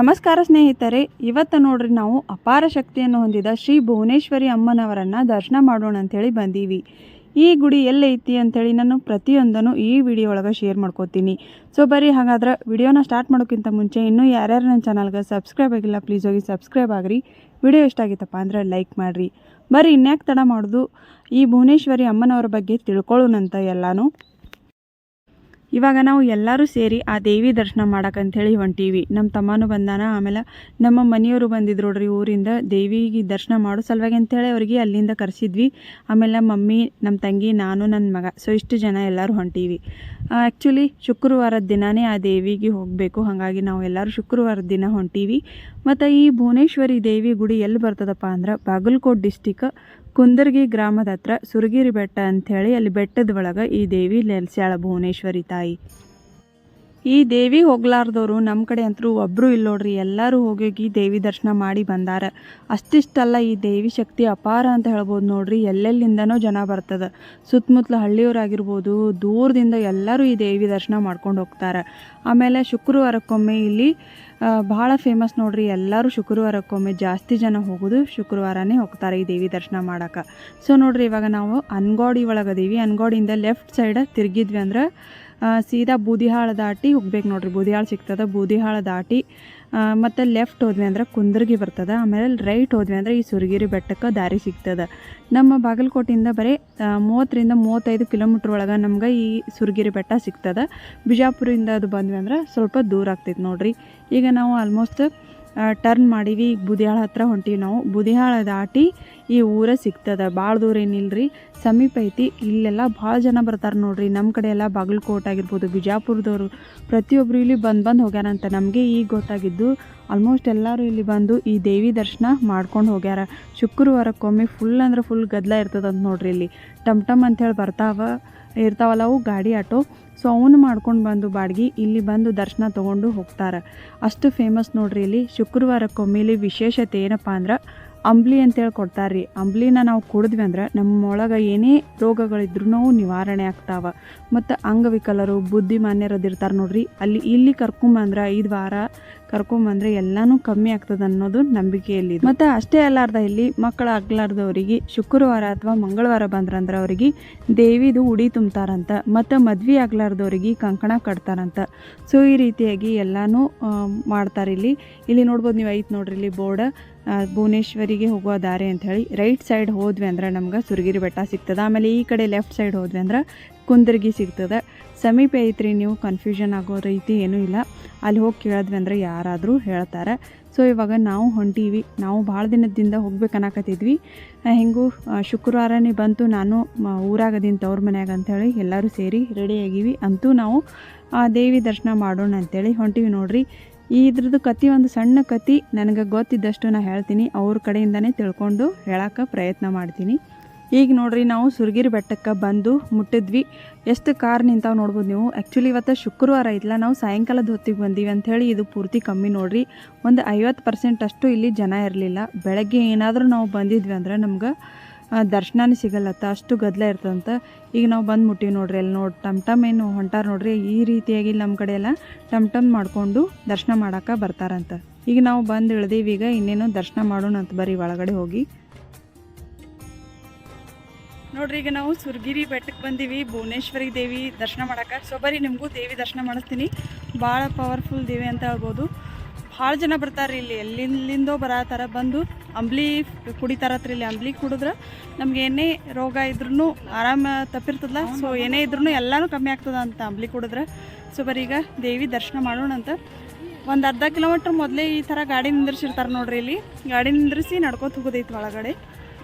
ನಮಸ್ಕಾರ ಸ್ನೇಹಿತರೆ, ಇವತ್ತು ನೋಡ್ರಿ ನಾವು ಅಪಾರ ಶಕ್ತಿಯನ್ನು ಹೊಂದಿದ ಶ್ರೀ ಭುವನೇಶ್ವರಿ ಅಮ್ಮನವರನ್ನು ದರ್ಶನ ಮಾಡೋಣ ಅಂಥೇಳಿ ಬಂದೀವಿ. ಈ ಗುಡಿ ಎಲ್ಲೈತಿ ಅಂಥೇಳಿ ನಾನು ಪ್ರತಿಯೊಂದನ್ನು ಈ ವಿಡಿಯೋ ಒಳಗೆ ಶೇರ್ ಮಾಡ್ಕೋತೀನಿ. ಸೊ ಬರೀ ಹಾಗಾದ್ರೆ ವಿಡಿಯೋನ ಸ್ಟಾರ್ಟ್ ಮಾಡೋಕ್ಕಿಂತ ಮುಂಚೆ ಇನ್ನೂ ಯಾರ್ಯಾರು ನನ್ನ ಚಾನಲ್ಗೆ ಸಬ್ಸ್ಕ್ರೈಬ್ ಆಗಿಲ್ಲ ಪ್ಲೀಸ್ ಹೋಗಿ ಸಬ್ಸ್ಕ್ರೈಬ್ ಆಗ್ರಿ. ವಿಡಿಯೋ ಇಷ್ಟ ಆಗಿತ್ತಪ್ಪ ಅಂದ್ರೆ ಲೈಕ್ ಮಾಡಿರಿ. ಬರೀ ಇನ್ಯಾಕೆ ತಡ ಮಾಡೋದು? ಈ ಭುವನೇಶ್ವರಿ ಅಮ್ಮನವರ ಬಗ್ಗೆ ತಿಳ್ಕೊಳ್ಳೋಣಂತ ಎಲ್ಲನೂ. ಇವಾಗ ನಾವು ಎಲ್ಲರೂ ಸೇರಿ ಆ ದೇವಿ ದರ್ಶನ ಮಾಡಕ್ಕಂಥೇಳಿ ಹೊಂಟೀವಿ. ನಮ್ಮ ತಮ್ಮನು ಬಂದಾನ, ಆಮೇಲೆ ನಮ್ಮ ಮನೆಯವರು ಬಂದಿದ್ರು ನೋಡ್ರಿ ಊರಿಂದ, ದೇವಿಗೆ ದರ್ಶನ ಮಾಡೋ ಸಲುವಾಗಿ ಅಂತೇಳಿ ಅವ್ರಿಗೆ ಅಲ್ಲಿಂದ ಕರೆಸಿದ್ವಿ. ಆಮೇಲೆ ನಮ್ಮ ಮಮ್ಮಿ, ನಮ್ಮ ತಂಗಿ, ನಾನು, ನನ್ನ ಮಗ, ಸೊ ಇಷ್ಟು ಜನ ಎಲ್ಲರೂ ಹೊಂಟೀವಿ. ಆ್ಯಕ್ಚುಲಿ ಶುಕ್ರವಾರದ ದಿನವೇ ಆ ದೇವಿಗೆ ಹೋಗಬೇಕು. ಹಾಗಾಗಿ ನಾವು ಎಲ್ಲರೂ ಶುಕ್ರವಾರದ ದಿನ ಹೊಂಟೀವಿ. ಮತ್ತು ಈ ಭುವನೇಶ್ವರಿ ದೇವಿ ಗುಡಿ ಎಲ್ಲಿ ಬರ್ತದಪ್ಪ ಅಂದ್ರೆ ಬಾಗಲಕೋಟ್ ಡಿಸ್ಟಿಕ್ ಕುಂದರ್ಗಿ ಗ್ರಾಮದ ಹತ್ರ ಸುರಗಿರಿ ಬೆಟ್ಟ ಅಂಥೇಳಿ ಅಲ್ಲಿ ಬೆಟ್ಟದ ಒಳಗೆ ಈ ದೇವಿ ನೆಲೆಸ್ಯಾಳ ಭುವನೇಶ್ವರಿ ತಾಯಿ. ಈ ದೇವಿ ಹೋಗ್ಲಾರ್ದವರು ನಮ್ಮ ಕಡೆ ಅಂತರೂ ಒಬ್ಬರು ಇಲ್ಲ ನೋಡ್ರಿ ಎಲ್ಲರೂ ಹೋಗಿ ದೇವಿ ದರ್ಶನ ಮಾಡಿ ಬಂದಾರ. ಅಷ್ಟಿಷ್ಟಲ್ಲ ಈ ದೇವಿ ಶಕ್ತಿ ಅಪಾರ ಅಂತ ಹೇಳ್ಬೋದು ನೋಡ್ರಿ, ಎಲ್ಲೆಲ್ಲಿಂದನೋ ಜನ ಬರ್ತದೆ. ಸುತ್ತಮುತ್ತಲ ಹಳ್ಳಿಯವರಾಗಿರ್ಬೋದು, ದೂರದಿಂದ ಎಲ್ಲರೂ ಈ ದೇವಿ ದರ್ಶನ ಮಾಡ್ಕೊಂಡು ಹೋಗ್ತಾರೆ. ಆಮೇಲೆ ಶುಕ್ರವಾರಕ್ಕೊಮ್ಮೆ ಇಲ್ಲಿ ಭಾಳ ಫೇಮಸ್ ನೋಡ್ರಿ, ಎಲ್ಲರೂ ಶುಕ್ರವಾರಕ್ಕೊಮ್ಮೆ ಜಾಸ್ತಿ ಜನ ಹೋಗೋದು ಶುಕ್ರವಾರನೇ ಹೋಗ್ತಾರೆ ಈ ದೇವಿ ದರ್ಶನ ಮಾಡಕ್ಕೆ ಸೊ ನೋಡ್ರಿ ಇವಾಗ ನಾವು ಅನ್ಗೋಡಿ ಒಳಗದೀವಿ ಅನ್ಗೋಡಿಯಿಂದ ಲೆಫ್ಟ್ ಸೈಡ್ ತಿರುಗಿದ್ವಿ ಅಂದ್ರೆ ಸೀದಾ ಬೂದಿಹಾಳ ದಾಟಿ ಹೋಗ್ಬೇಕು ನೋಡ್ರಿ. ಬೂದಿಹಾಳ ಸಿಗ್ತದೆ, ಬೂದಿಹಾಳ ದಾಟಿ ಮತ್ತು ಲೆಫ್ಟ್ ಹೋದ್ವಿ ಅಂದ್ರೆ ಕುಂದರ್ಗಿ ಬರ್ತದೆ, ಆಮೇಲೆ ರೈಟ್ ಹೋದ್ವಿ ಅಂದ್ರೆ ಈ ಸುರಗಿರಿ ಬೆಟ್ಟಕ್ಕೆ ದಾರಿ ಸಿಗ್ತದೆ. ನಮ್ಮ ಬಾಗಲಕೋಟೆಯಿಂದ ಬರೀ ಮೂವತ್ತರಿಂದ ಮೂವತ್ತೈದು ಕಿಲೋಮೀಟ್ರ್ ಒಳಗೆ ನಮ್ಗೆ ಈ ಸುರಗಿರಿ ಬೆಟ್ಟ ಸಿಗ್ತದೆ. ಬಿಜಾಪುರದಿಂದ ಅದು ಬಂದ್ವಿ ಅಂದ್ರೆ ಸ್ವಲ್ಪ ದೂರ ಆಗ್ತೈತೆ ನೋಡ್ರಿ. ಈಗ ನಾವು ಆಲ್ಮೋಸ್ಟ್ ಟರ್ನ್ ಮಾಡೀವಿ ಈಗ ಬುದಿಹಾಳ ಹತ್ರ ಹೊಂಟೀವಿ ನಾವು. ಬುದಿಹಾಳ ದಾಟಿ ಈ ಊರ ಸಿಗ್ತದೆ ಭಾಳ ದೂರ ಏನಿಲ್ಲರಿ ಸಮೀಪ ಐತಿ, ಇಲ್ಲೆಲ್ಲ ಭಾಳ ಜನ ಬರ್ತಾರೆ ನೋಡ್ರಿ. ನಮ್ಮ ಕಡೆ ಎಲ್ಲ ಬಾಗಲಕೋಟೆ ಆಗಿರ್ಬೋದು, ಬಿಜಾಪುರದವರು ಪ್ರತಿಯೊಬ್ಬರು ಇಲ್ಲಿ ಬಂದು ಬಂದು ಹೋಗ್ಯಾರಂತ ನಮಗೆ ಈಗ ಗೊತ್ತಾಗಿದ್ದು. ಆಲ್ಮೋಸ್ಟ್ ಎಲ್ಲರೂ ಇಲ್ಲಿ ಬಂದು ಈ ದೇವಿ ದರ್ಶನ ಮಾಡ್ಕೊಂಡು ಹೋಗ್ಯಾರ. ಶುಕ್ರವಾರಕ್ಕೊಮ್ಮೆ ಫುಲ್ ಅಂದ್ರೆ ಫುಲ್ ಗದ್ದಲ ಇರ್ತದಂತ ನೋಡ್ರಿ ಇಲ್ಲಿ. ಟಮ್ ಟಮ್ ಅಂತೇಳಿ ಬರ್ತಾವ. ಇರ್ತಾವಲ್ಲ, ಅವು ಗಾಡಿ ಆಟೋ. ಸೊ ಅವನು ಮಾಡ್ಕೊಂಡು ಬಂದು ಬಾಡ್ಗಿ, ಇಲ್ಲಿ ಬಂದು ದರ್ಶನ ತೊಗೊಂಡು ಹೋಗ್ತಾರೆ. ಅಷ್ಟು ಫೇಮಸ್ ನೋಡ್ರಿ ಇಲ್ಲಿ. ಶುಕ್ರವಾರಕ್ಕೊಮ್ಮೆ ಇಲ್ಲಿ ವಿಶೇಷತೆ ಏನಪ್ಪ ಅಂದ್ರೆ ಅಂಬ್ಲಿ ಅಂತೇಳಿ ಕೊಡ್ತಾರೆ ರೀ ಅಂಬ್ಲಿನ ನಾವು ಕುಡಿದ್ವಿ ಅಂದ್ರೆ ನಮ್ಮೊಳಗೆ ಏನೇ ರೋಗಗಳಿದ್ರೂ ನಿವಾರಣೆ ಆಗ್ತಾವ. ಮತ್ತು ಅಂಗವಿಕಲರು, ಬುದ್ಧಿಮಾನ್ಯರದಿರ್ತಾರೆ ನೋಡ್ರಿ. ಅಲ್ಲಿ ಇಲ್ಲಿ ಕರ್ಕೊಂಬಂದ್ರೆ ಐದು ವಾರ ಕರ್ಕೊಂಬಂದ್ರೆ ಎಲ್ಲಾನು ಕಮ್ಮಿ ಆಗ್ತದೆ ಅನ್ನೋದು ನಂಬಿಕೆಯಲ್ಲಿ ಮತ್ತು ಅಷ್ಟೇ ಅಲ್ಲಾರ್ದ ಇಲ್ಲಿ ಮಕ್ಕಳು ಆಗ್ಲಾರ್ದವರಿಗೆ ಶುಕ್ರವಾರ ಅಥವಾ ಮಂಗಳವಾರ ಬಂದ್ರಂದ್ರೆ ಅವರಿಗೆ ದೇವಿದು ಉಡಿ ತುಂಬ್ತಾರಂತ, ಮತ್ತು ಮದ್ವೆ ಆಗ್ಲಾರ್ದವರಿಗೆ ಕಂಕಣ ಕಟ್ತಾರಂತ. ಸೊ ಈ ರೀತಿಯಾಗಿ ಎಲ್ಲನೂ ಮಾಡ್ತಾರೆ ಇಲ್ಲಿ. ಇಲ್ಲಿ ನೋಡ್ಬೋದು ನೀವು ಐತೆ ನೋಡ್ರಿ, ಇಲ್ಲಿ ಬೋರ್ಡ್. ಭುವನೇಶ್ವರಿಗೆ ಹೋಗುವ ದಾರಿ ಅಂಥೇಳಿ ರೈಟ್ ಸೈಡ್ ಹೋದ್ವಿ ಅಂದ್ರೆ ನಮ್ಗೆ ಸುರಗಿರಿ ಬೆಟ್ಟ ಸಿಗ್ತದೆ. ಆಮೇಲೆ ಈ ಕಡೆ ಲೆಫ್ಟ್ ಸೈಡ್ ಹೋದ್ವಿ ಅಂದ್ರೆ ಕುಂದರ್ಗಿ ಸಿಗ್ತದೆ. ಸಮೀಪ ಐತ್ರಿ ನೀವು ಕನ್ಫ್ಯೂಷನ್ ಆಗೋ ರೀತಿ ಏನೂ ಇಲ್ಲ. ಅಲ್ಲಿ ಹೋಗಿ ಕೇಳಿದ್ವಿ ಅಂದ್ರೆ ಯಾರಾದರೂ ಹೇಳ್ತಾರೆ. ಸೊ ಇವಾಗ ನಾವು ಹೊಂಟೀವಿ. ನಾವು ಭಾಳ ದಿನದಿಂದ ಹೋಗ್ಬೇಕು ಅನ್ನಕತ್ತಿದ್ವಿ. ಆ, ಹೆಂಗೂ ಶುಕ್ರವಾರನೇ ಬಂತು ನಾನು ಊರಾಗದಿನ ತವ್ರ ಮನ್ಯಾಗ ಅಂಥೇಳಿ ಎಲ್ಲರೂ ಸೇರಿ ರೆಡಿಯಾಗಿವಿ ಅಂತೂ ನಾವು ದೇವಿ ದರ್ಶನ ಮಾಡೋಣ ಅಂಥೇಳಿ ಹೊಂಟೀವಿ ನೋಡ್ರಿ. ಇದ್ರದ್ದು ಕತಿ ಒಂದು ಸಣ್ಣ ಕತಿ. ನನಗೆ ಗೊತ್ತಿದ್ದಷ್ಟು ನಾನು ಹೇಳ್ತೀನಿ. ಅವ್ರ ಕಡೆಯಿಂದನೇ ತಿಳ್ಕೊಂಡು ಹೇಳಕ್ಕೆ ಪ್ರಯತ್ನ ಮಾಡ್ತೀನಿ. ಈಗ ನೋಡ್ರಿ, ನಾವು ಸುರ್ಗಿರಿ ಬೆಟ್ಟಕ್ಕೆ ಬಂದು ಮುಟ್ಟಿದ್ವಿ. ಎಷ್ಟು ಕಾರ್ ನಿಂತಾವ್ ನೋಡ್ಬೋದು ನೀವು? ಆ್ಯಕ್ಚುಲಿ ಇವತ್ತು ಶುಕ್ರವಾರ ಐತಲ್ಲ ನಾವು ಸಾಯಂಕಾಲದ ಹೊತ್ತಿಗೆ ಬಂದೀವಿ ಅಂಥೇಳಿ ಇದು ಪೂರ್ತಿ ಕಮ್ಮಿ ನೋಡ್ರಿ. ಒಂದು ಐವತ್ತು ಪರ್ಸೆಂಟ್ ಅಷ್ಟು ಇಲ್ಲಿ ಜನ ಇರಲಿಲ್ಲ. ಬೆಳಗ್ಗೆ ಏನಾದರೂ ನಾವು ಬಂದಿದ್ವಿ ಅಂದ್ರೆ ನಮ್ಗೆ ದರ್ಶನನೇ ಸಿಗಲ್ಲತ್ತ ಅಷ್ಟು ಗದ್ದಲ ಇರ್ತದಂತ. ಈಗ ನಾವು ಬಂದು ಮುಟ್ಟಿವಿ ನೋಡ್ರಿ ಅಲ್ಲಿ ನೋಡಿ, ಟಮ್ ಟಮ್ ಏನು ಹೊಂಟಾರ ನೋಡ್ರಿ, ಈ ರೀತಿಯಾಗಿ ನಮ್ಮ ಕಡೆ ಎಲ್ಲ ಟಮ್ ಟಮ್ ಮಾಡಿಕೊಂಡು ದರ್ಶನ ಮಾಡಕ್ಕೆ ಬರ್ತಾರಂತ. ಈಗ ನಾವು ಬಂದು ಇಳ್ದೀವಿ, ಈಗ ಇನ್ನೇನು ದರ್ಶನ ಮಾಡೋಣ ಅಂತ ಬರ್ರಿ ಒಳಗಡೆ ಹೋಗಿ. ನೋಡ್ರಿ, ಈಗ ನಾವು ಸುರ್ಗಿರಿ ಬೆಟ್ಟಕ್ಕೆ ಬಂದೀವಿ, ಭುವನೇಶ್ವರಿ ದೇವಿ ದರ್ಶನ ಮಾಡಕ್ಕೆ ಸೊ, ಬರೀ ನಿಮಗೂ ದೇವಿ ದರ್ಶನ ಮಾಡಿಸ್ತೀನಿ. ಭಾಳ ಪವರ್ಫುಲ್ ದೇವಿ ಅಂತ ಹೇಳ್ಬೋದು. ಭಾಳ ಜನ ಬರ್ತಾರೆ ಇಲ್ಲಿ. ಎಲ್ಲಿಂದೋ ಬರತ್ತಾರ ಬಂದು ಅಂಬ್ಲಿ ಕುಡಿತಾರತ್ರ ಇಲ್ಲಿ ಅಂಬ್ಲಿ ಕುಡಿದ್ರೆ ನಮ್ಗೆ ಏನೇ ರೋಗ ಇದ್ರೂ ಆರಾಮ ತಪ್ಪಿರ್ತದಲ್ಲ. ಸೊ ಏನೇ ಇದ್ರೂ ಎಲ್ಲನೂ ಕಮ್ಮಿ ಆಗ್ತದ ಅಂತ ಅಂಬ್ಲಿ ಕುಡಿದ್ರೆ. ಸೊ ಬರೀಗ ದೇವಿ ದರ್ಶನ ಮಾಡೋಣ ಅಂತ. ಒಂದು ಅರ್ಧ ಕಿಲೋಮೀಟ್ರ್ ಮೊದಲೇ ಈ ಥರ ಗಾಡಿ ನಿಂದ್ರಿಸಿರ್ತಾರೆ ನೋಡ್ರಿ ಇಲ್ಲಿ. ಗಾಡಿ ನಿಂದ್ರಿಸಿ ನಡ್ಕೊತ ಹೋಗೋದೈತಿ ಒಳಗಡೆ.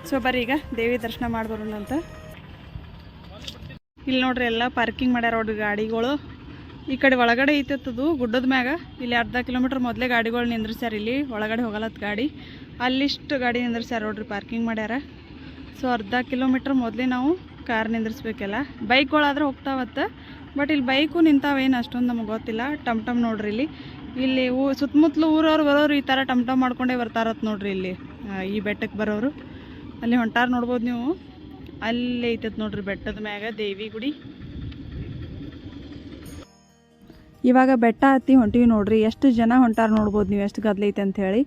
ಸೊ ಬರೀಗ ದೇವಿ ದರ್ಶನ ಮಾಡಿಬರೋಣ ಅಂತ. ಇಲ್ಲಿ ನೋಡ್ರಿ ಎಲ್ಲ ಪಾರ್ಕಿಂಗ್ ಮಾಡ್ಯಾರ ನೋಡ್ರಿ ಗಾಡಿಗಳು. ಈ ಕಡೆ ಒಳಗಡೆ ಅದು ಗುಡ್ಡದ ಮ್ಯಾಗ. ಇಲ್ಲಿ ಅರ್ಧ ಕಿಲೋಮೀಟ್ರ್ ಮೊದಲೇ ಗಾಡಿಗಳು ನಿಂದ್ರಿಸ್ಯಾರ ಇಲ್ಲಿ. ಒಳಗಡೆ ಹೋಗಲತ್ತು ಗಾಡಿ. ಅಲ್ಲಿಷ್ಟು ಗಾಡಿ ನಿಂದ್ರಿಸ್ಯಾರ ನೋಡ್ರಿ ಪಾರ್ಕಿಂಗ್ ಮಾಡ್ಯಾರ. ಸೊ ಅರ್ಧ ಕಿಲೋಮೀಟ್ರ್ ಮೊದಲೇ ನಾವು ಕಾರ್ ನಿಂದ್ರಿಸ್ಬೇಕಲ್ಲ. ಬೈಕ್ಗಳಾದ್ರೆ ಹೋಗ್ತಾವತ್ತ ಬಟ್ ಇಲ್ಲಿ ಬೈಕು ನಿಂತಾವೇನು ಅಷ್ಟೊಂದು ನಮಗೆ ಗೊತ್ತಿಲ್ಲ. ಟಮ್ ಟಮ್ ನೋಡ್ರಿ ಇಲ್ಲಿ. ಇಲ್ಲಿ ಊ ಸುತ್ತಮುತ್ತಲು ಊರವ್ರು ಬರೋರು ಈ ಥರ ಟಮ್ ಟಮ್ ಮಾಡ್ಕೊಂಡೇ ಬರ್ತಾರತ್ ನೋಡ್ರಿ ಇಲ್ಲಿ ಈ ಬೆಟ್ಟಕ್ಕೆ ಬರೋರು ಅಲ್ಲಿ ಹೊಂಟಾರ ನೋಡ್ಬೋದು ನೀವು. ಅಲ್ಲಿ ಐತತ್ ನೋಡ್ರಿ ಬೆಟ್ಟದ ಮ್ಯಾಗ ದೇವಿ ಗುಡಿ. ಇವಾಗ ಬೆಟ್ಟ ಹತ್ತಿ ಹೊಂಟಿವಿ ನೋಡ್ರಿ, ಎಷ್ಟು ಜನ ಹೊಂಟಾರ ನೋಡ್ಬೋದು ನೀವು ಎಷ್ಟು ಗದ್ಲೈತೆ ಅಂತ ಹೇಳಿ.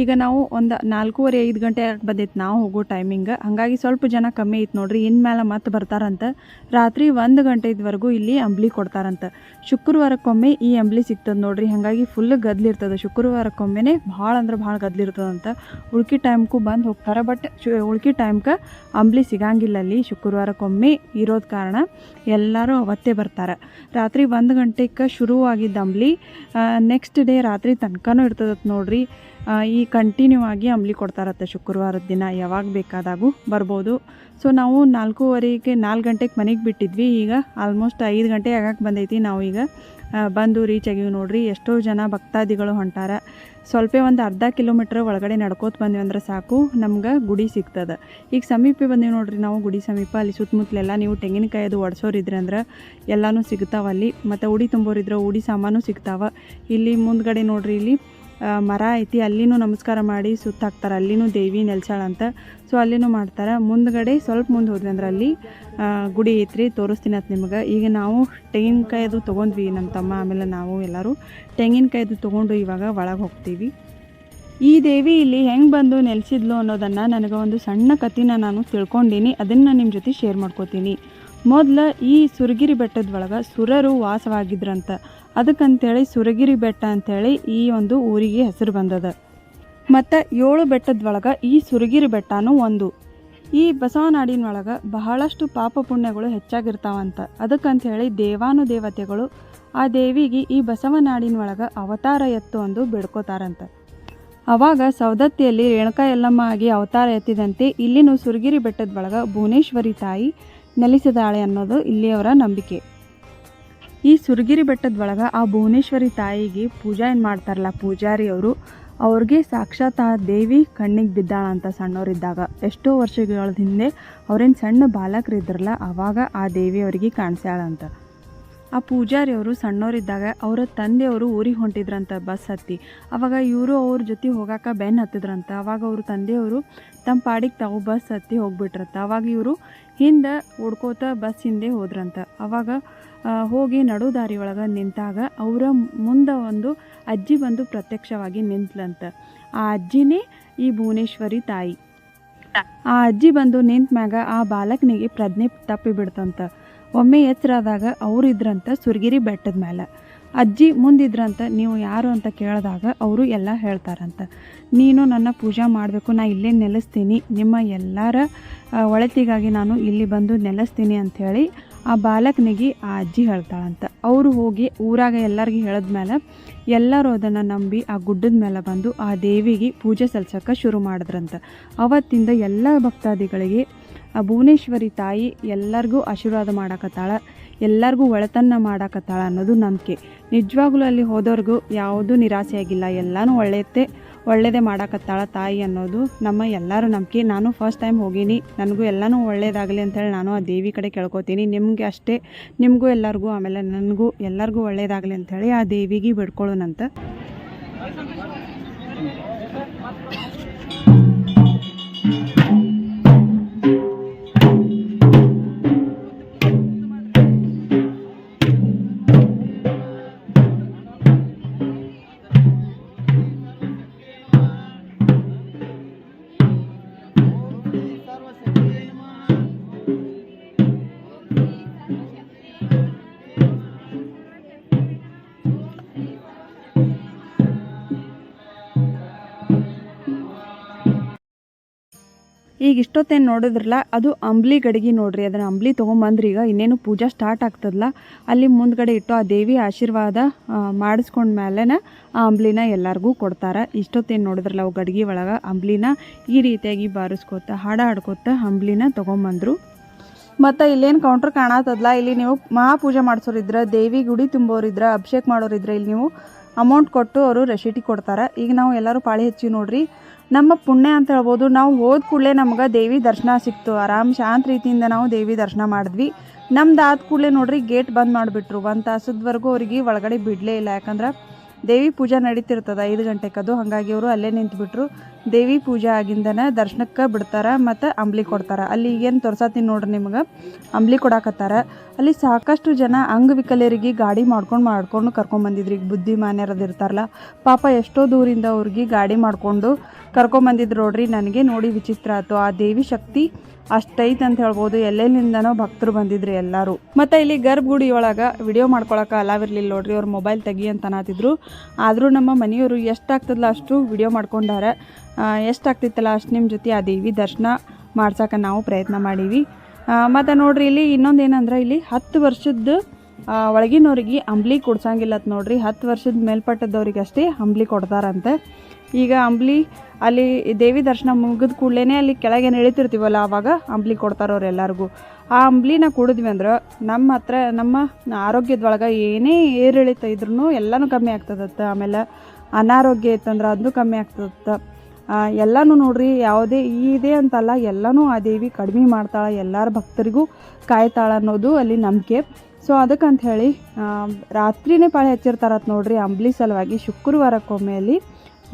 ಈಗ ನಾವು ಒಂದು ನಾಲ್ಕೂವರೆ ಐದು ಗಂಟೆ ಬಂದೈತೆ ನಾವು ಹೋಗೋ ಟೈಮಿಂಗ್ ಹಾಗಾಗಿ ಸ್ವಲ್ಪ ಜನ ಕಮ್ಮಿ ಐತೆ ನೋಡ್ರಿ ಇನ್ಮೇಲೆ ಮತ್ತೆ ಬರ್ತಾರಂತ. ರಾತ್ರಿ ಒಂದು ಗಂಟೆದವರೆಗೂ ಇಲ್ಲಿ ಅಂಬ್ಲಿ ಕೊಡ್ತಾರಂತ. ಶುಕ್ರವಾರಕ್ಕೊಮ್ಮೆ ಈ ಅಂಬ್ಲಿ ಸಿಗ್ತದೆ ನೋಡ್ರಿ, ಹಾಗಾಗಿ ಫುಲ್ ಗದ್ಲಿರ್ತದೆ ಶುಕ್ರವಾರಕ್ಕೊಮ್ಮೆನೇ ಭಾಳ ಅಂದ್ರೆ ಭಾಳ ಗದ್ಲಿರ್ತದಂತ ಉಳ್ಕಿ ಟೈಮ್ಗೂ ಬಂದು ಹೋಗ್ತಾರೆ ಬಟ್ ಉಳ್ಕಿ ಟೈಮ್ಗೆ ಅಂಬ್ಲಿ ಸಿಗಂಗಿಲ್ಲ ಅಲ್ಲಿ. ಶುಕ್ರವಾರಕ್ಕೊಮ್ಮೆ ಇರೋದ ಕಾರಣ ಎಲ್ಲರೂ ಅವತ್ತೇ ಬರ್ತಾರೆ. ರಾತ್ರಿ ಒಂದು ಗಂಟೆಗೆ ಶುರುವಾಗಿದ್ದ ಅಂಬ್ಲಿ ನೆಕ್ಸ್ಟ್ ಡೇ ರಾತ್ರಿ ತನಕನೂ ಇರ್ತದತ್ ನೋಡ್ರಿ. ಈ ಕಂಟಿನ್ಯೂ ಆಗಿ ಅಂಬ್ಲಿ ಕೊಡ್ತಾರತ್ತೆ ಶುಕ್ರವಾರದ ದಿನ. ಯಾವಾಗ ಬೇಕಾದಾಗೂ ಬರ್ಬೋದು. ಸೊ ನಾವು ನಾಲ್ಕೂವರೆಗೆ ನಾಲ್ಕು ಗಂಟೆಗೆ ಮನೆಗೆ ಬಿಟ್ಟಿದ್ವಿ. ಈಗ ಆಲ್ಮೋಸ್ಟ್ ಐದು ಗಂಟೆ ಆಗಕ್ಕೆ ಬಂದೈತಿ. ನಾವು ಈಗ ಬಂದು ರೀಚ್ ಆಗಿವಿ ನೋಡ್ರಿ. ಎಷ್ಟೋ ಜನ ಭಕ್ತಾದಿಗಳು ಹೊಂಟಾರ. ಸ್ವಲ್ಪ ಒಂದು ಅರ್ಧ ಕಿಲೋಮೀಟ್ರ್ ಒಳಗಡೆ ನಡ್ಕೋತ ಬಂದ್ವಿ ಅಂದ್ರೆ ಸಾಕು, ನಮ್ಗೆ ಗುಡಿ ಸಿಗ್ತದೆ. ಈಗ ಸಮೀಪ ಬಂದೀವಿ ನೋಡ್ರಿ ನಾವು ಗುಡಿ ಸಮೀಪ, ಅಲ್ಲಿ ಸುತ್ತಮುತ್ತಲೆಲ್ಲ ನೀವು ತೆಂಗಿನಕಾಯಿ ಅದು ಒಡ್ಸೋರಿದ್ರೆ ಅಂದ್ರೆ ಎಲ್ಲನೂ ಸಿಗ್ತಾವೆ ಅಲ್ಲಿ. ಮತ್ತು ಉಡಿ ತುಂಬೋರಿದ್ರೆ ಉಡಿ ಸಾಮಾನು ಸಿಗ್ತಾವೆ. ಇಲ್ಲಿ ಮುಂದ್ಗಡೆ ನೋಡ್ರಿ, ಇಲ್ಲಿ ಮರ ಐತಿ, ಅಲ್ಲಿನೂ ನಮಸ್ಕಾರ ಮಾಡಿ ಸುತ್ತಾಕ್ತಾರೆ, ಅಲ್ಲಿನೂ ದೇವಿ ನೆಲ್ಸಾಳ ಅಂತ. ಸೊ ಅಲ್ಲಿನೂ ಮಾಡ್ತಾರೆ. ಮುಂದ್ಗಡೆ ಸ್ವಲ್ಪ ಮುಂದೆ ಹೋದ್ವಿ ಅಂದ್ರೆ ಅಲ್ಲಿ ಗುಡಿ ಐತ್ರಿ, ತೋರಿಸ್ತೀನಿ ಅಂತ ನಿಮ್ಗೆ. ಈಗ ನಾವು ತೆಂಗಿನಕಾಯ್ದು ತೊಗೊಂಡ್ವಿ ನಮ್ಮ ತಮ್ಮ, ಆಮೇಲೆ ನಾವು ಎಲ್ಲರೂ ತೆಂಗಿನಕಾಯ್ದು ತೊಗೊಂಡು ಇವಾಗ ಒಳಗೆ ಹೋಗ್ತೀವಿ. ಈ ದೇವಿ ಇಲ್ಲಿ ಹೆಂಗೆ ಬಂದು ನೆಲೆಸಿದ್ಲು ಅನ್ನೋದನ್ನು ನನಗೆ ಒಂದು ಸಣ್ಣ ಕಥೆನ ನಾನು ತಿಳ್ಕೊಂಡೀನಿ. ಅದನ್ನು ನಿಮ್ಮ ಜೊತೆ ಶೇರ್ ಮಾಡ್ಕೋತೀನಿ. ಮೊದಲು ಈ ಸುರಗಿರಿ ಬೆಟ್ಟದ ಒಳಗೆ ಸುರರು ವಾಸವಾಗಿದ್ರಂತ. ಅದಕ್ಕಂತೇಳಿ ಸುರಗಿರಿ ಬೆಟ್ಟ ಅಂತೇಳಿ ಈ ಒಂದು ಊರಿಗೆ ಹೆಸರು ಬಂದದ. ಮತ್ತು ಏಳು ಬೆಟ್ಟದ ಒಳಗೆ ಈ ಸುರಗಿರಿ ಬೆಟ್ಟನೂ ಒಂದು. ಈ ಬಸವನಾಡಿನ ಒಳಗೆ ಬಹಳಷ್ಟು ಪಾಪ ಪುಣ್ಯಗಳು ಹೆಚ್ಚಾಗಿರ್ತಾವಂತ. ಅದಕ್ಕಂಥೇಳಿ ದೇವಾನು ದೇವತೆಗಳು ಆ ದೇವಿಗೆ ಈ ಬಸವನಾಡಿನ ಒಳಗೆ ಅವತಾರ ಎತ್ತು ಅಂದು ಬೇಡ್ಕೋತಾರಂತ. ಅವಾಗ ಸೌದತ್ತಿಯಲ್ಲಿ ರೇಣುಕಾ ಯಲ್ಲಮ್ಮ ಆಗಿ ಅವತಾರ ಎತ್ತಿದಂತೆ ಇಲ್ಲಿನೂ ಸುರಗಿರಿ ಬೆಟ್ಟದ ಒಳಗೆ ಭುವನೇಶ್ವರಿ ತಾಯಿ ನೆಲೆಸಿದಾಳೆ ಅನ್ನೋದು ಇಲ್ಲಿಯವರ ನಂಬಿಕೆ. ಈ ಸುರಗಿರಿ ಬೆಟ್ಟದ ಒಳಗೆ ಆ ಭುವನೇಶ್ವರಿ ತಾಯಿಗೆ ಪೂಜಾ ಏನು ಮಾಡ್ತಾರಲ್ಲ ಪೂಜಾರಿ ಅವರು ಅವ್ರಿಗೆ ಸಾಕ್ಷಾತ್ ಆ ದೇವಿ ಕಣ್ಣಿಗೆ ಬಿದ್ದಾಳಂತ ಸಣ್ಣವರಿದ್ದಾಗ. ಎಷ್ಟೋ ವರ್ಷಗಳ ಹಿಂದೆ ಅವ್ರೇನು ಸಣ್ಣ ಬಾಲಕರಿದ್ರಲ್ಲ ಆವಾಗ ಆ ದೇವಿ ಅವರಿಗೆ ಕಾಣಿಸ್ಯಾಳಂತ ಆ ಪೂಜಾರಿ ಅವರು ಸಣ್ಣವರಿದ್ದಾಗ ಅವರ ತಂದೆಯವರು ಊರಿಗೆ ಹೊಂಟಿದ್ರಂತ ಬಸ್ ಹತ್ತಿ. ಅವಾಗ ಇವರು ಅವ್ರ ಜೊತೆ ಹೋಗಾಕ ಬೆನ್ ಹತ್ತಿದ್ರಂತ. ಅವಾಗ ಅವ್ರ ತಂದೆಯವರು ತಮ್ಮ ಪಾಡಿಗೆ ತಾವು ಬಸ್ ಹತ್ತಿ ಹೋಗ್ಬಿಟ್ರಂತ. ಅವಾಗ ಇವರು ಹಿಂದೆ ಓಡ್ಕೋತ ಬಸ್ ಹಿಂದೆ ಹೋದ್ರಂತ. ಅವಾಗ ಹೋಗಿ ನಡು ನಿಂತಾಗ ಅವರ ಮುಂದೆ ಒಂದು ಅಜ್ಜಿ ಬಂದು ಪ್ರತ್ಯಕ್ಷವಾಗಿ ನಿಂತ್ಲಂತ. ಆ ಅಜ್ಜಿನೇ ಈ ಭುವನೇಶ್ವರಿ ತಾಯಿ. ಆ ಅಜ್ಜಿ ಬಂದು ನಿಂತ ಮ್ಯಾಗ ಆ ಬಾಲಕನಿಗೆ ಪ್ರಜ್ಞೆ ತಪ್ಪಿ ಬಿಡ್ತಂತ. ಒಮ್ಮೆ ಎಚ್ಚರಾದಾಗ ಅವರು ಇದ್ರಂತ ಸುರಗಿರಿ ಬೆಟ್ಟದ ಮೇಲೆ ಅಜ್ಜಿ ಮುಂದಿದ್ರಂತ, ನೀವು ಯಾರು ಅಂತ ಕೇಳಿದಾಗ ಅವರು ಎಲ್ಲ ಹೇಳ್ತಾರಂತ. ನೀನು ನನ್ನ ಪೂಜಾ ಮಾಡಬೇಕು, ನಾ ಇಲ್ಲೇ ನೆಲೆಸ್ತೀನಿ. ನಿಮ್ಮ ಎಲ್ಲರ ಒಳಿತಿಗಾಗಿ ನಾನು ಇಲ್ಲಿ ಬಂದು ನೆಲೆಸ್ತೀನಿ ಅಂಥೇಳಿ ಆ ಬಾಲಕನಿಗೆ ಆ ಅಜ್ಜಿ ಹೇಳ್ತಾಳಂತ. ಅವರು ಹೋಗಿ ಊರಾಗ ಎಲ್ಲರಿಗೆ ಹೇಳಿದ್ಮೇಲೆ ಎಲ್ಲರೂ ಅದನ್ನು ನಂಬಿ ಆ ಗುಡ್ಡದ ಮೇಲೆ ಬಂದು ಆ ದೇವಿಗೆ ಪೂಜೆ ಸಲ್ಸಕ್ಕೆ ಶುರು ಮಾಡಿದ್ರಂತ. ಅವತ್ತಿಂದ ಎಲ್ಲ ಭಕ್ತಾದಿಗಳಿಗೆ ಆ ಭುವನೇಶ್ವರಿ ತಾಯಿ ಎಲ್ಲರಿಗೂ ಆಶೀರ್ವಾದ ಮಾಡಾಕತ್ತಾಳ, ಎಲ್ಲರಿಗೂ ಒಳತನ್ನ ಮಾಡಾಕತ್ತಾಳ ಅನ್ನೋದು ನಂಬಿಕೆ. ನಿಜವಾಗ್ಲೂ ಅಲ್ಲಿ ಹೋದವ್ರಿಗೂ ಯಾವುದೂ ನಿರಾಸೆ ಆಗಿಲ್ಲ ಎಲ್ಲನೂ ಒಳ್ಳೆಯದೇ ಒಳ್ಳೆಯದೇ ಮಾಡಾಕತ್ತಾಳ ತಾಯಿ ಅನ್ನೋದು ನಮ್ಮ ಎಲ್ಲರೂ ನಂಬಿಕೆ. ನಾನು ಫಸ್ಟ್ ಟೈಮ್ ಹೋಗೀನಿ. ನನಗೂ ಎಲ್ಲನೂ ಒಳ್ಳೇದಾಗಲಿ ಅಂತೇಳಿ ನಾನು ಆ ದೇವಿ ಕಡೆ ಕೇಳ್ಕೊತೀನಿ. ನಿಮಗೆ ಅಷ್ಟೇ, ನಿಮಗೂ ಎಲ್ಲರಿಗೂ, ಆಮೇಲೆ ನನಗೂ ಎಲ್ಲರಿಗೂ ಒಳ್ಳೇದಾಗಲಿ ಅಂಥೇಳಿ ಆ ದೇವಿಗೆ ಬಿಡ್ಕೊಳ್ಳೋಣಂತ. ಈಗ ಇಷ್ಟೊತ್ತೇನು ನೋಡಿದ್ರಲ್ಲ, ಅದು ಅಂಬ್ಲಿ ಗಡಿಗೆ ನೋಡ್ರಿ, ಅದನ್ನು ಅಂಬ್ಲಿ ತೊಗೊಂಬಂದ್ರಿ. ಈಗ ಇನ್ನೇನು ಪೂಜಾ ಸ್ಟಾರ್ಟ್ ಆಗ್ತದಲ್ಲ ಅಲ್ಲಿ ಮುಂದ್ಗಡೆ ಇಟ್ಟು ಆ ದೇವಿ ಆಶೀರ್ವಾದ ಮಾಡಿಸ್ಕೊಂಡ್ಮೇಲೆನ ಆ ಅಂಬ್ಲಿನ ಎಲ್ಲರಿಗೂ ಕೊಡ್ತಾರೆ. ಇಷ್ಟೊತ್ತೇನು ನೋಡಿದ್ರಲ್ಲ ಅವು ಗಡಿಗೆ ಒಳಗೆ ಅಂಬ್ಲಿನ ಈ ರೀತಿಯಾಗಿ ಬಾರಿಸ್ಕೊತ, ಹಾಡ ಹಾಡ್ಕೋತ ಅಂಬ್ಲಿನ ತೊಗೊಂಬಂದ್ರು. ಮತ್ತು ಇಲ್ಲೇನು ಕೌಂಟ್ರ್ ಕಾಣತ್ತದಲ್ಲ ಇಲ್ಲಿ ನೀವು ಮಹಾಪೂಜೆ ಮಾಡಿಸೋರಿದ್ರೆ, ದೇವಿ ಗುಡಿ ತುಂಬೋರಿದ್ರೆ, ಅಭಿಷೇಕ ಮಾಡೋರಿದ್ರೆ, ಇಲ್ಲಿ ನೀವು ಅಮೌಂಟ್ ಕೊಟ್ಟು ಅವರು ರೆಸಿಟಿ ಕೊಡ್ತಾರೆ. ಈಗ ನಾವು ಎಲ್ಲರೂ ಪಾಳಿ ಹೆಚ್ಚಿ ನೋಡ್ರಿ. ನಮ್ಮ ಪುಣ್ಯ ಅಂತ ಹೇಳ್ಬೋದು, ನಾವು ಹೋದ ಕೂಡಲೇ ನಮ್ಗೆ ದೇವಿ ದರ್ಶನ ಸಿಕ್ತು. ಆರಾಮ್ ಶಾಂತ ರೀತಿಯಿಂದ ನಾವು ದೇವಿ ದರ್ಶನ ಮಾಡಿದ್ವಿ. ನಮ್ದು ಆದ ಕೂಡಲೇ ನೋಡ್ರಿ ಗೇಟ್ ಬಂದ್ ಮಾಡಿಬಿಟ್ರು. ಒಂದು ತಾಸದವರೆಗೂ ಅವ್ರಿಗೆ ಒಳಗಡೆ ಬಿಡಲೇ ಇಲ್ಲ. ಯಾಕಂದ್ರೆ ದೇವಿ ಪೂಜೆ ನಡೀತಿರ್ತದ ಐದು ಅದು. ಹಾಗಾಗಿ ಅವರು ಅಲ್ಲೇ ನಿಂತ್ಬಿಟ್ರು. ದೇವಿ ಪೂಜೆ ಆಗಿಂದನೇ ದರ್ಶನಕ್ಕೆ ಬಿಡ್ತಾರೆ ಮತ್ತು ಅಂಬ್ಲಿ ಕೊಡ್ತಾರೆ. ಅಲ್ಲಿ ಈಗೇನು ತೋರ್ಸತ್ತೀನಿ ನೋಡ್ರಿ ನಿಮ್ಗೆ. ಅಂಬ್ಲಿ ಕೊಡಾಕತ್ತಾರ. ಅಲ್ಲಿ ಸಾಕಷ್ಟು ಜನ ಅಂಗವಿಕಲರಿಗೆ ಗಾಡಿ ಮಾಡ್ಕೊಂಡು ಮಾಡ್ಕೊಂಡು ಕರ್ಕೊಂಬಂದಿದ್ರು ಈಗ ಬುದ್ಧಿಮಾನ್ಯರದಿರ್ತಾರಲ್ಲ, ಪಾಪ ಎಷ್ಟೋ ದೂರಿಂದ ಅವ್ರಿಗೆ ಗಾಡಿ ಮಾಡಿಕೊಂಡು ಕರ್ಕೊಂಬಂದಿದ್ರು ನೋಡ್ರಿ ನನಗೆ ನೋಡಿ ವಿಚಿತ್ರ ಆಯಿತು. ಆ ದೇವಿ ಶಕ್ತಿ ಅಷ್ಟೈತೆ ಅಂತ ಹೇಳ್ಬೋದು. ಎಲ್ಲೆಲ್ಲಿಂದನೋ ಭಕ್ತರು ಬಂದಿದ್ರು ಎಲ್ಲರೂ. ಮತ್ತು ಇಲ್ಲಿ ಗರ್ಭಗುಡಿ ಒಳಗೆ ವಿಡಿಯೋ ಮಾಡ್ಕೊಳಕ್ಕೆ ಅಲಾವಿರಲಿಲ್ಲ ನೋಡ್ರಿ. ಅವ್ರ ಮೊಬೈಲ್ ತೆಗಿ ಅಂತ ಅನ್ನತಿದ್ರು. ಆದರೂ ನಮ್ಮ ಮನೆಯವರು ಎಷ್ಟಾಗ್ತದಲ್ಲ ಅಷ್ಟು ವಿಡಿಯೋ ಮಾಡ್ಕೊಂಡಾರೆ. ಎಷ್ಟಾಗ್ತಿತ್ತಲ್ಲ ಅಷ್ಟು ನಿಮ್ಮ ಜೊತೆ ಆ ದೇವಿ ದರ್ಶನ ಮಾಡ್ಸೋಕೆ ನಾವು ಪ್ರಯತ್ನ ಮಾಡೀವಿ. ಮತ್ತು ನೋಡ್ರಿ ಇಲ್ಲಿ ಇನ್ನೊಂದು ಏನಂದ್ರೆ ಇಲ್ಲಿ ಹತ್ತು ವರ್ಷದ್ದು ಆ, ಒಳಗಿನವ್ರಿಗೆ ಅಂಬ್ಲಿ ಕೊಡ್ಸಂಗಿಲ್ಲ ಅಂತ ನೋಡ್ರಿ. ಹತ್ತು ವರ್ಷದ ಮೇಲ್ಪಟ್ಟದವ್ರಿಗೆ ಅಷ್ಟೇ ಅಂಬ್ಲಿ ಕೊಡ್ತಾರಂತೆ. ಈಗ ಅಂಬ್ಲಿ ಅಲ್ಲಿ ದೇವಿ ದರ್ಶನ ಮುಗಿದ ಕೂಡಲೇ ಅಲ್ಲಿ ಕೆಳಗೆ ಇಳಿತಿರ್ತೀವಲ್ಲ ಆವಾಗ ಅಂಬ್ಲಿ ಕೊಡ್ತಾರೆ ಎಲ್ಲರಿಗೂ. ಆ ಅಂಬ್ಲಿನ ಕುಡಿದ್ವಿ ಅಂದ್ರೆ ನಮ್ಮ ಹತ್ರ ನಮ್ಮ ಆರೋಗ್ಯದೊಳಗೆ ಏನೇ ಏರಿಳಿತ ಇದ್ರೂ ಎಲ್ಲನೂ ಕಮ್ಮಿ ಆಗ್ತದತ್ತ. ಆಮೇಲೆ ಅನಾರೋಗ್ಯ ಇತ್ತಂದ್ರೆ ಅದನ್ನು ಕಮ್ಮಿ ಆಗ್ತದತ್ತ. ಎಲ್ಲನೂ ನೋಡ್ರಿ ಯಾವುದೇ ಇದೆ ಅಂತಲ್ಲ ಎಲ್ಲನೂ ಆ ದೇವಿ ಕಡಿಮೆ ಮಾಡ್ತಾಳೆ ಎಲ್ಲರ ಭಕ್ತರಿಗೂ ಕಾಯ್ತಾಳೆ ಅನ್ನೋದು ಅಲ್ಲಿ ನಂಬಿಕೆ. ಸೊ ಆ, ರಾತ್ರಿನೇ ಪಾಳೆ ಹಚ್ಚಿರ್ತಾರತ್ ನೋಡ್ರಿ ಅಂಬ್ಲಿ ಸಲುವಾಗಿ. ಶುಕ್ರವಾರಕ್ಕೊಮ್ಮೆ ಅಲ್ಲಿ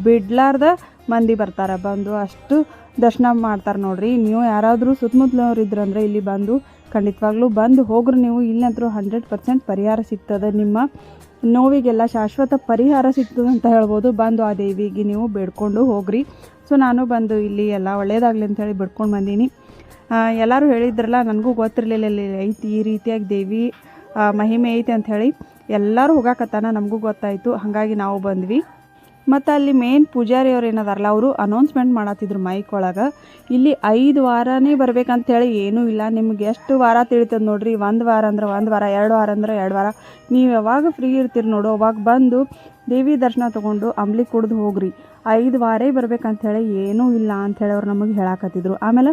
ಬಿಡ್ಲಾರ್ದ ಮಂದಿ ಬರ್ತಾರೆ. ಬಂದು ಅಷ್ಟು ದರ್ಶನ ಮಾಡ್ತಾರೆ ನೋಡ್ರಿ. ನೀವು ಯಾರಾದರೂ ಸುತ್ತಮುತ್ತಲವ್ರು ಇದ್ರಂದ್ರೆ ಇಲ್ಲಿ ಬಂದು ಖಂಡಿತವಾಗ್ಲೂ ಬಂದು ಹೋಗ್ರಿ ನೀವು. ಇಲ್ಲಂತರೂ ಹಂಡ್ರೆಡ್ ಪರ್ಸೆಂಟ್ ಪರಿಹಾರ ಸಿಗ್ತದೆ ನಿಮ್ಮ ನೋವಿಗೆಲ್ಲ ಶಾಶ್ವತ ಪರಿಹಾರ ಸಿಗ್ತದೆ ಅಂತ ಹೇಳ್ಬೋದು. ಬಂದು ಆ ದೇವಿಗೆ ನೀವು ಬೇಡ್ಕೊಂಡು ಹೋಗ್ರಿ. ಸೊ ನಾನು ಬಂದು ಇಲ್ಲಿ ಎಲ್ಲ ಒಳ್ಳೇದಾಗಲಿ ಅಂತೇಳಿ ಬಿಡ್ಕೊಂಡು ಬಂದೀನಿ. ಎಲ್ಲರೂ ಹೇಳಿದ್ರಲ್ಲ, ನನಗೂ ಗೊತ್ತಿರಲಿಲ್ಲ ಇಲ್ಲಿ ಐತಿ, ಈ ರೀತಿಯಾಗಿ ದೇವಿ ಮಹಿಮೆ ಐತೆ ಅಂಥೇಳಿ ಎಲ್ಲರೂ ಹೋಗಾಕತ್ತಾನ ನಮಗೂ ಗೊತ್ತಾಯಿತು. ಹಾಗಾಗಿ ನಾವು ಬಂದ್ವಿ. ಮತ್ತು ಅಲ್ಲಿ ಮೇನ್ ಪೂಜಾರಿ ಅವ್ರು ಏನದಾರಲ್ಲ, ಅವರು ಅನೌನ್ಸ್ಮೆಂಟ್ ಮಾಡತ್ತಿದ್ರು ಮೈಕ್ ಒಳಗೆ. ಇಲ್ಲಿ ಐದು ವಾರನೇ ಬರ್ಬೇಕಂತೇಳಿ ಏನೂ ಇಲ್ಲ. ನಿಮ್ಗೆ ಎಷ್ಟು ವಾರ ತಿಳಿತದೆ ನೋಡ್ರಿ, ಒಂದು ವಾರ ಅಂದ್ರೆ ಒಂದು ವಾರ, ಎರಡು ವಾರ ಅಂದ್ರೆ ಎರಡು ವಾರ. ನೀವು ಯಾವಾಗ ಫ್ರೀ ಇರ್ತೀರಿ ನೋಡು, ಅವಾಗ ಬಂದು ದೇವಿ ದರ್ಶನ ತೊಗೊಂಡು ಅಂಬ್ಲಿ ಕುಡ್ದು ಹೋಗ್ರಿ. ಐದು ವಾರೇ ಬರ್ಬೇಕಂತೇಳಿ ಏನೂ ಇಲ್ಲ ಅಂಥೇಳಿ ಅವ್ರು ನಮಗೆ ಹೇಳಾಕತ್ತಿದ್ರು. ಆಮೇಲೆ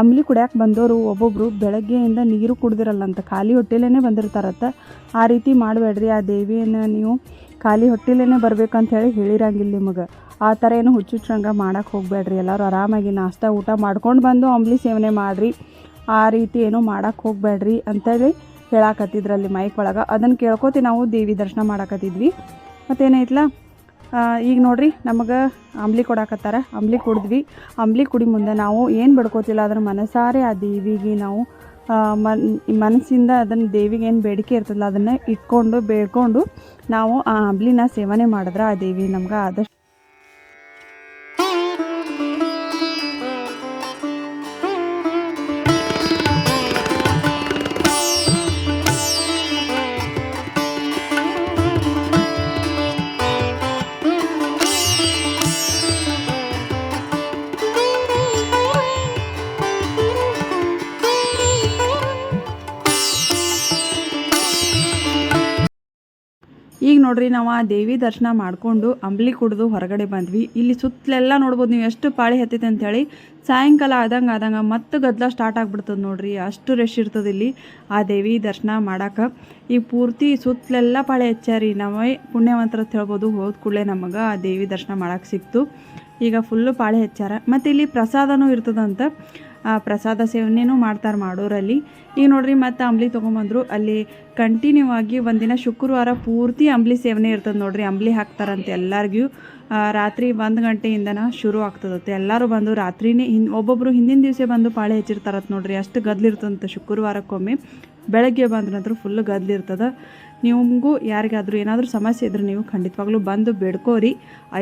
ಅಂಬ್ಲಿ ಕುಡಿಯಕ್ಕೆ ಬಂದವರು ಒಬ್ಬೊಬ್ಬರು ಬೆಳಗ್ಗೆಯಿಂದ ನೀರು ಕುಡ್ದಿರಲ್ಲಂತ, ಖಾಲಿ ಹೊಟ್ಟೆಲೇ ಬಂದಿರ್ತಾರತ್ತ. ಆ ರೀತಿ ಮಾಡಬೇಡ್ರಿ, ಆ ದೇವಿಯನ್ನು ನೀವು ಖಾಲಿ ಹೊಟ್ಟಿಲೇ ಬರ್ಬೇಕಂತ ಹೇಳಿ ಹೇಳಿರಂಗಿಲ್ಲ ನಿಮಗೆ. ಆ ಥರ ಏನು ಹುಚ್ಚುಚ್ಚಂಗೆ ಮಾಡಕ್ಕೆ ಹೋಗಬೇಡ್ರಿ. ಎಲ್ಲರೂ ಆರಾಮಾಗಿ ನಾಷ್ಟ, ಊಟ ಮಾಡ್ಕೊಂಡು ಬಂದು ಅಂಬ್ಲಿ ಸೇವನೆ ಮಾಡಿರಿ. ಆ ರೀತಿ ಏನೂ ಮಾಡಕ್ಕೆ ಹೋಗಬೇಡ್ರಿ ಅಂತೇಳಿ ಹೇಳಾಕತ್ತಿದ್ರಲ್ಲಿ ಮೈಕ್ ಒಳಗೆ. ಅದನ್ನು ಕೇಳ್ಕೊತಿ ನಾವು ದೇವಿ ದರ್ಶನ ಮಾಡಾಕತ್ತಿದ್ವಿ. ಮತ್ತೇನೈತ್ಲ? ಈಗ ನೋಡ್ರಿ ನಮಗೆ ಅಂಬ್ಲಿ ಕೊಡಾಕತ್ತಾರ. ಅಂಬ್ಲಿ ಕುಡಿದ್ವಿ. ಅಂಬ್ಲಿ ಕುಡಿ ಮುಂದೆ ನಾವು ಏನು ಬಡ್ಕೋತಿಲ್ಲ. ಅದ್ರ ಮನಸಾರೆ ಆ ದೇವಿಗೆ ನಾವು ಮನ್ ಮನಸ್ಸಿಂದ ಅದನ್ನು ದೇವಿಗೆ ಏನು ಬೇಡಿಕೆ ಇರ್ತದಲ್ಲ, ಅದನ್ನು ಇಟ್ಕೊಂಡು, ಬೇಡ್ಕೊಂಡು ನಾವು ಆ ಅಂಬ್ಲಿನ ಸೇವನೆ ಮಾಡಿದ್ರೆ ಆ ದೇವಿ ನಮ್ಗೆ ಆದಷ್ಟು ನೋಡ್ರಿ, ನಾವು ಆ ದೇವಿ ದರ್ಶನ ಮಾಡಿಕೊಂಡು ಅಂಬ್ಲಿ ಕುಡಿದು ಹೊರಗಡೆ ಬಂದ್ವಿ. ಇಲ್ಲಿ ಸುತ್ತಲೆಲ್ಲ ನೋಡ್ಬೋದು, ನೀವು ಎಷ್ಟು ಪಾಳಿ ಹತ್ತೈತೆ ಅಂಥೇಳಿ ಸಾಯಂಕಾಲ ಆದಂಗೆ ಆದಂಗೆ ಮತ್ತೆ ಗದ್ದಲ ಸ್ಟಾರ್ಟ್ ಆಗ್ಬಿಡ್ತದೆ ನೋಡ್ರಿ, ಅಷ್ಟು ರಶ್ ಇರ್ತದೆ ಇಲ್ಲಿ ಆ ದೇವಿ ದರ್ಶನ ಮಾಡಕ್ಕೆ ಈ ಪೂರ್ತಿ ಸುತ್ತಲೆಲ್ಲ ಪಾಳಿ ಹಚ್ಚಾರಿ ನಾವೇ ಪುಣ್ಯವಂತರ ಅಂತ ಹೇಳ್ಬೋದು, ಹೋದ ಕೂಡಲೇ ನಮಗೆ ಆ ದೇವಿ ದರ್ಶನ ಮಾಡೋಕ್ಕೆ ಸಿಕ್ತು. ಈಗ ಫುಲ್ಲು ಪಾಳಿ ಹಚ್ಚಾರ ಮತ್ತು ಇಲ್ಲಿ ಪ್ರಸಾದನೂ ಇರ್ತದಂತ. ಪ್ರಸಾದ ಸೇವನೆಯೂ ಮಾಡ್ತಾರೆ ಮಾಡೋರಲ್ಲಿ. ಈಗ ನೋಡ್ರಿ ಮತ್ತೆ ಅಂಬ್ಲಿ ತೊಗೊಂಬಂದ್ರು, ಅಲ್ಲಿ ಕಂಟಿನ್ಯೂ ಆಗಿ ಒಂದಿನ ಶುಕ್ರವಾರ ಪೂರ್ತಿ ಅಂಬ್ಲಿ ಸೇವನೆ ಇರ್ತದೆ ನೋಡ್ರಿ. ಅಂಬ್ಲಿ ಹಾಕ್ತಾರಂತೆ ಎಲ್ಲರಿಗೂ ರಾತ್ರಿ ಒಂದು ಗಂಟೆಯಿಂದನ ಶುರು ಆಗ್ತದತ್ತೆ ಎಲ್ಲರೂ ಬಂದು ರಾತ್ರಿನೇ ಹಿಂದ್ ಒಬ್ಬೊಬ್ಬರು ಹಿಂದಿನ ದಿವಸ ಬಂದು ಪಾಳೆ ಹಚ್ಚಿರ್ತಾರತ್ ನೋಡ್ರಿ. ಅಷ್ಟು ಗದ್ಲಿರ್ತದಂತೆ ಶುಕ್ರವಾರಕ್ಕೊಮ್ಮೆ. ಬೆಳಗ್ಗೆ ಬಂದ್ರಂದ್ರೆ ಫುಲ್ ಗದ್ಲಿರ್ತದೆ. ನಿಮಗೂ ಯಾರಿಗಾದರೂ ಏನಾದರೂ ಸಮಸ್ಯೆ ಇದ್ರೆ ನೀವು ಖಂಡಿತವಾಗ್ಲೂ ಬಂದು ಬೇಡ್ಕೋರಿ.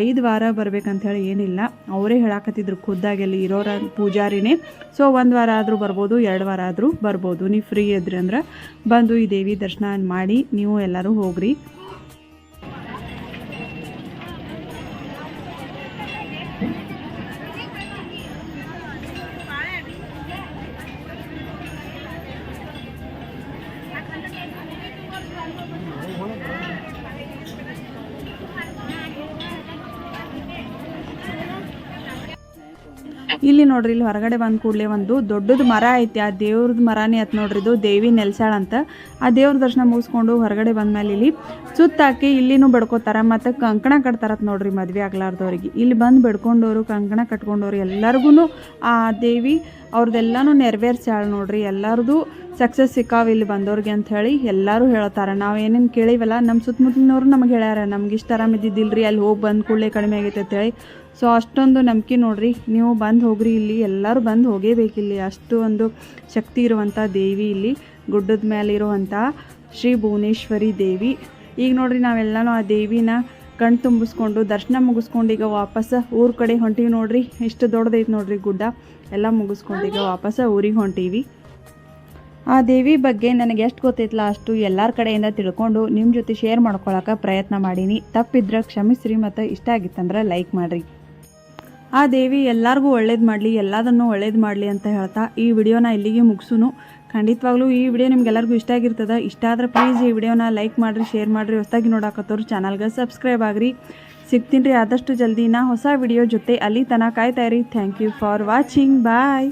ಐದು ವಾರ ಬರ್ಬೇಕಂತ ಹೇಳಿ ಏನಿಲ್ಲ. ಅವರೇ ಹೇಳಾಕತ್ತಿದ್ರು ಖುದ್ದಾಗಿ ಅಲ್ಲಿ ಇರೋರ ಪೂಜಾರಿನೇ. ಸೊ ಒಂದು ವಾರ ಆದರೂ ಬರ್ಬೋದು, ಎರಡು ವಾರ ಆದರೂ ಬರ್ಬೋದು. ನೀವು ಫ್ರೀ ಇದ್ರಿ ಅಂದ್ರೆ ಬಂದು ಈ ದೇವಿ ದರ್ಶನ ಮಾಡಿ ನೀವು ಎಲ್ಲರೂ ಹೋಗ್ರಿ. ಇಲ್ಲಿ ನೋಡ್ರಿ, ಇಲ್ಲಿ ಹೊರಗಡೆ ಬಂದ ಕೂಡಲೇ ಒಂದು ದೊಡ್ಡದು ಮರ ಐತಿ. ಆ ದೇವ್ರದ್ ಮರನೇ ಐತೆ ನೋಡ್ರಿ, ಇದು ದೇವಿ ನೆಲ್ಸಾಳ ಅಂತ. ಆ ದೇವ್ರ ದರ್ಶನ ಮುಗಿಸ್ಕೊಂಡು ಹೊರಗಡೆ ಬಂದ್ಮೇಲೆ ಇಲ್ಲಿ ಸುತ್ತಾಕಿ ಇಲ್ಲಿನೂ ಬೆಡ್ಕೋತಾರ, ಮತ್ತು ಕಂಕಣ ಕಟ್ತಾರತ್ ನೋಡ್ರಿ ಮದುವೆ ಆಗ್ಲಾರ್ದವ್ರಿಗೆ. ಇಲ್ಲಿ ಬಂದು ಬೆಡ್ಕೊಂಡವರು ಕಂಕಣ ಕಟ್ಕೊಂಡವ್ರು ಎಲ್ಲರಿಗೂ ಆ ದೇವಿ ಅವ್ರದ್ದೆಲ್ಲನೂ ನೆರವೇರ್ಸ್ಯಾಳ ನೋಡ್ರಿ. ಎಲ್ಲರದು ಸಕ್ಸಸ್ ಸಿಕ್ಕಾವ ಇಲ್ಲಿ ಬಂದವ್ರಿಗೆ ಅಂತ ಹೇಳಿ ಎಲ್ಲರೂ ಹೇಳ್ತಾರೆ. ನಾವು ಏನೇನು ಕೇಳಿವಲ್ಲ ನಮ್ಮ ಸುತ್ತಮುತ್ತಲಿನವ್ರು ನಮಗೆ ಹೇಳ್ಯಾರ, ನಮ್ಗೆ ಇಷ್ಟು ಆರಾಮ ರೀ ಅಲ್ಲಿ ಹೋಗಿ ಬಂದ ಕೂಡಲೇ ಕಡಿಮೆ ಆಗೈತೆ ಅಂತೇಳಿ ಸೊ ಅಷ್ಟೊಂದು ನಂಬಿಕೆ ನೋಡ್ರಿ. ನೀವು ಬಂದು ಹೋಗ್ರಿ ಇಲ್ಲಿ. ಎಲ್ಲರೂ ಬಂದು ಹೋಗೇಬೇಕಿಲ್ಲಿ ಅಷ್ಟು ಒಂದು ಶಕ್ತಿ ಇರುವಂಥ ದೇವಿ ಇಲ್ಲಿ. ಗುಡ್ಡದ ಮೇಲೆ ಇರುವಂಥ ಶ್ರೀ ಭುವನೇಶ್ವರಿ ದೇವಿ. ಈಗ ನೋಡ್ರಿ ನಾವೆಲ್ಲನೂ ಆ ದೇವಿನ ಕಣ್ ತುಂಬಿಸ್ಕೊಂಡು, ದರ್ಶನ ಮುಗಿಸ್ಕೊಂಡು ಈಗ ವಾಪಸ್ ಊರ ಕಡೆ ಹೊಂಟೀವಿ ನೋಡ್ರಿ. ಇಷ್ಟು ದೊಡ್ಡದೈತೆ ನೋಡ್ರಿ ಗುಡ್ಡ. ಎಲ್ಲ ಮುಗಿಸ್ಕೊಂಡು ಈಗ ವಾಪಸ್ ಊರಿಗೆ ಹೊಂಟೀವಿ. ಆ ದೇವಿ ಬಗ್ಗೆ ನನಗೆ ಎಷ್ಟು ಗೊತ್ತೈತಲ್ಲ ಅಷ್ಟು ಎಲ್ಲರ ಕಡೆಯಿಂದ ತಿಳ್ಕೊಂಡು ನಿಮ್ಮ ಜೊತೆ ಶೇರ್ ಮಾಡ್ಕೊಳಕ್ಕೆ ಪ್ರಯತ್ನ ಮಾಡೀನಿ. ತಪ್ಪಿದ್ರೆ ಕ್ಷಮಿಸ್ರಿ ಮತ್ತು ಇಷ್ಟ ಆಗಿತ್ತಂದ್ರೆ ಲೈಕ್ ಮಾಡಿರಿ. ಆ ದೇವಿ ಎಲ್ಲರಿಗೂ ಒಳ್ಳೇದು ಮಾಡಲಿ ಎಲ್ಲದನ್ನು ಒಳ್ಳೇದು ಮಾಡಲಿ ಅಂತ ಹೇಳ್ತಾ ಈ ವಿಡಿಯೋನ ಇಲ್ಲಿಗೆ ಮುಗಿಸುನು. ಖಂಡಿತವಾಗ್ಲೂ ಈ ವಿಡಿಯೋ ನಿಮ್ಗೆಲ್ಲರಿಗೂ ಇಷ್ಟ ಆಗಿರ್ತದೆ, ಇಷ್ಟ ಆದರೆ ಪ್ಲೀಸ್ ಈ ವಿಡಿಯೋನ ಲೈಕ್ ಮಾಡಿರಿ ಶೇರ್ ಮಾಡಿರಿ. ಹೊಸದಾಗಿ ನೋಡಾಕತ್ತವ್ರು ಚಾನಲ್ಗೆ ಸಬ್ಸ್ಕ್ರೈಬ್ ಆಗಿರಿ. ಸಿಗ್ತೀನಿ ರೀ ಆದಷ್ಟು ಜಲ್ದಿ. ನಾ ಹೊಸ ವಿಡಿಯೋ ಜೊತೆ ಅಲ್ಲಿ ತನಕ ಕಾಯ್ತಾ ಇರಿ. Thank you for watching bye